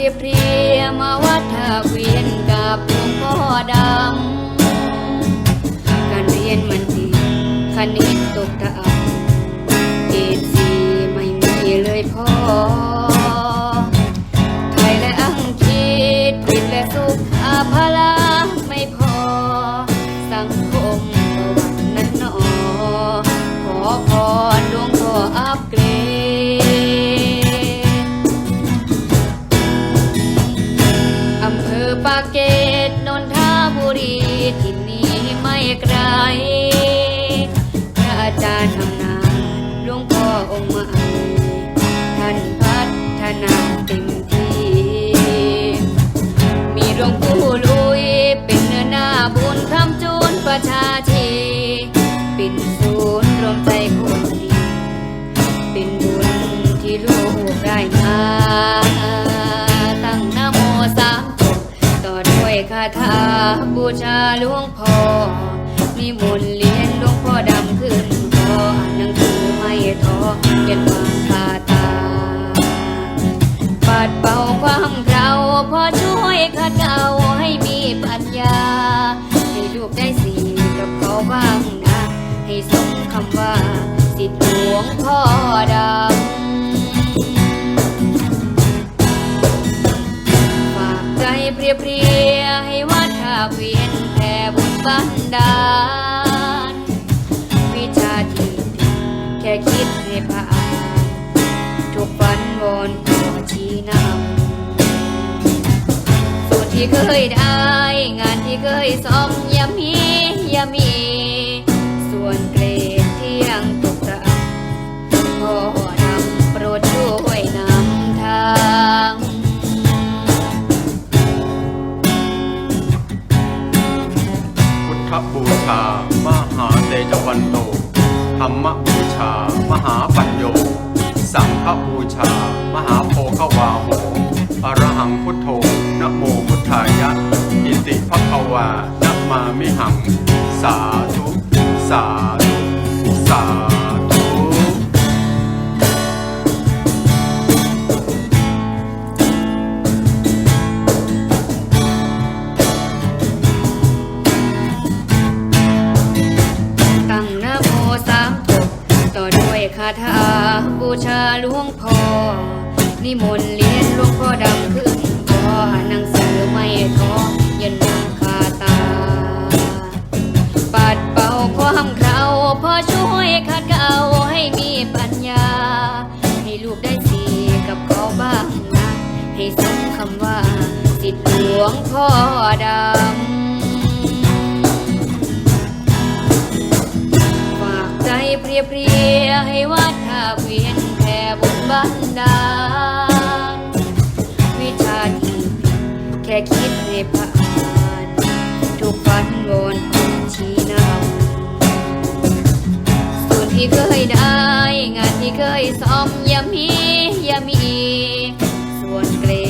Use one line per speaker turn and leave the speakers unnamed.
รียบเรียมาวัดท่าเวียนกับหลวงพ่อดำ การเรียนมันดีคณิตากเกร็ดนนทบุรีที่นี้ไม่ไกล พระอาจารย์อำนาจหลวงพ่อองค์ใหม่ท่านพัฒนาเต็มที่ มีหลวงปู่ลุยเป็นเนื้อหน้าบุญคำจูนประชาชีเป็นศูนย์รวมใจคนดี เป็นบุญที่ลูกได้มาตั้งนโมสา คาถาบูชาหลวงพ่อมีมนต์เรียนหลวงพ่อดำขึ้นคออ่านหนังสือไม่ท้อเขียนวางคาตา ปัดเป่าความเก่าพอช่วยขัดเกลาให้มีปัญญา ให้ลูกได้สีกับเขาบ้างนะ ให้สมคำว่าสิทธิหลวงพ่อดำ ยเพรียให้วัดท่าเวียนแผ่บุญบันดาลวิชาที่แค่คิดให้ผ่านทุกฝันวอนขอชี้นำสูตรที่เคยได้ งานที่เคยซ้อมอย่ามีอย่ามี
บูชา มหาเตจวันโต ธรรมบูชา มหาปัญโย สังฆบูชา มหาโพขวาโหอรหังพุทโธนะโมพุทธายะอิติภควานะมามิหัง สาธุ สาธุ สาธุ
นิมนต์เรียนหลวงพ่อดำขึ้นคอหนังสือไม่ท้อยันนังคาตา ปัดเป่าความเคราพอช่วยขัดเกลาให้มีปัญญา ให้ลูกได้สีกับเขาบ้างนะ ให้สมคำว่าสิทธิหลวงพ่อดำฝากใจเพรียเพรียให้วัดท่าเวียน แค่บุญบันดาลวิชาที่ผิดแค่คิดให้ผ่านทุกฝันวอนชี้นำส่วนที่เคยได้ งานที่เคยซ้อมอย่ามีอย่ามี ส่วนเกรง